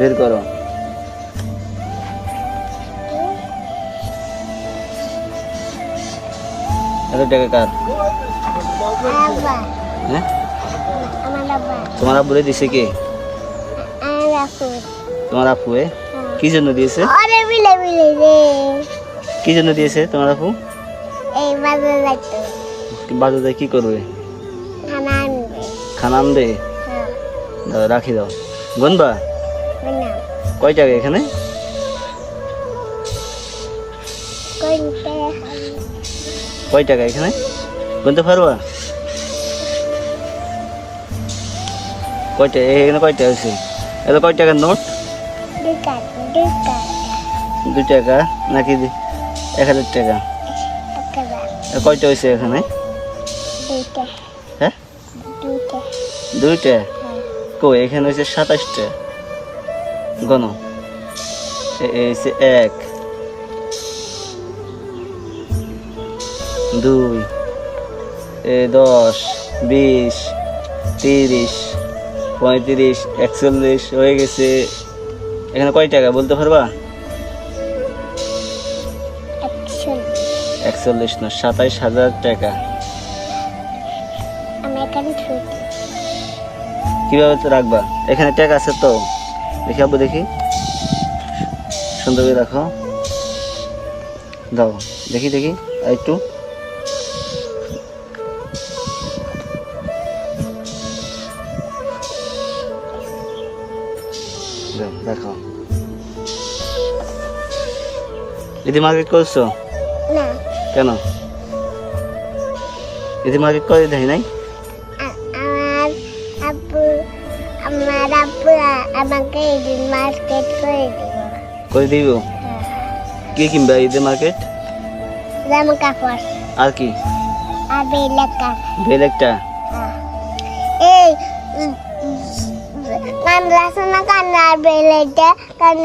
বের করো। এত টাকা কার? হ্যাঁ? তোমার আব্বুরে দিছে কে? আমার আপু তোমার আপুয়ে কি জন্য দিয়েছে? কি জন্য দিয়েছে তোমার আপু বাজার কি করবে? খানা আনবে। হ্যাঁ। রাখি দাও। গনবা? কয় টাকা এখানে কয় টাকা এখানে গুনতে পারবা কয়টা এখানে কয়টা আছে এটা কয় টাকার নোট দু টাকা নাকি এক হাজার টাকা কয়টা হয়েছে এখানে হ্যাঁ দুইটা কই এখানে হয়েছে সাতাশটা গণ এক দুই এ দশ বিশ তিরিশ পঁয়ত্রিশ একচল্লিশ হয়ে গেছে। এখানে কয় টাকা বলতে পারবা? একচল্লিশ না সাতাইশ হাজার টাকা। কীভাবে তো রাখবা? এখানে ট্যাগ আছে তো। দেখি আব্বু দেখি। সুন্দর করে রাখো দাও দেখি দেখি আর একটু। দাও, রাখো ইদি মার্কেট করছ? কেন? ইদি মার্কেট করে দেয় নাই? আমার আব্বু আমাকে এদিন মার্কেট করে দিব করে দিব কি কিনবা ঈদের মার্কেট জামা কাপড় আর কি আর বেলেকা বেলেকটা এই কান রাসনা কান আর কান